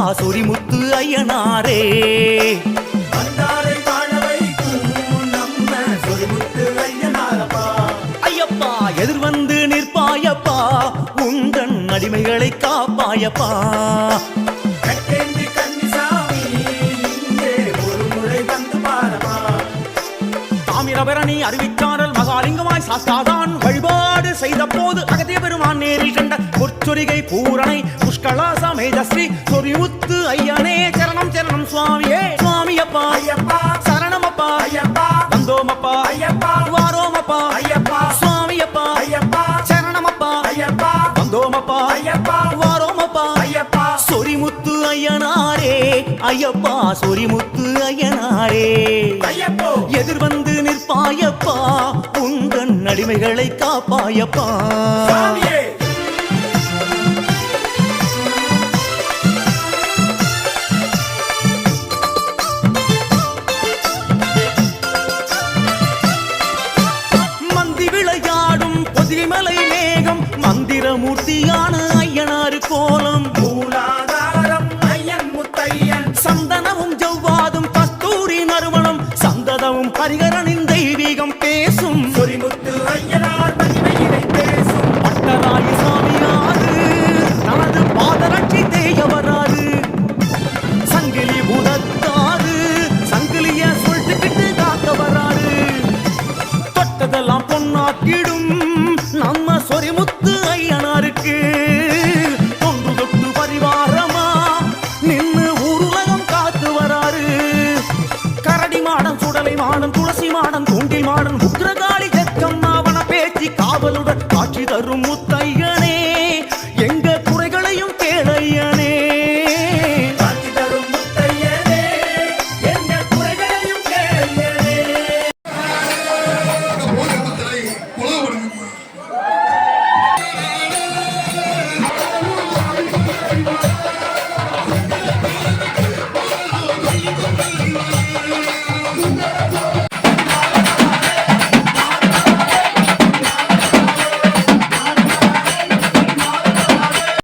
சொரிமுத்து ஐயனாரே ஐயப்பா எதிர் வந்து நிற்பாயப்பா. உந்தன் அடிமைகளை காப்பாயப்பா. தாமிரபரணி அறிவிச்சாரல் மகாலிங்கமாய் சாஸ்தாதான் வழிபாடு செய்த போது அகத்திய பெருமான் நேரில் கண்ட பொற்சொரிகை பூரணை புஷ்கலா சமேத ஸ்ரீ சொரிமுத்து ஐயனே சரணம் சரணம் சுவாமியே சுவாமியப்பா ஐயப்பா சரணமப்பா ஐயப்பா வந்தோமப்பா ஐயப்பா வாரோமப்பா ஐயப்பா சுவாமியப்பா ஐயப்பா சரணமப்பா ஐயப்பா வந்தோமப்பா ஐயப்பா வாரோமப்பா ஐயப்பா. சொரிமுத்து ஐயனாரே ஐயப்பா சொரிமுத்து ஐயனாரே. ஐயப்போ. நிற்பாயப்பா உந்தன் அடிமைகளை காப்பாயப்பா. மந்தி விளையாடும் பொதிமலை மேகம் மந்திரமூர்த்தியான ஐயனாறு கோலம். சந்தனமும் ஜவ்வாதும் கஸ்தூரி நறுமணம் சந்ததமும் ஹரிகரனின் கோட்டை மாடன் துளசி மாடன் தூண்டில் மாடன் உக்ரகாளி ஜக்கம்மா வன பேச்சு காவலுடன் காட்சி தரும் முத்தையனே. எங்க குறைகளையும் கேளையனே.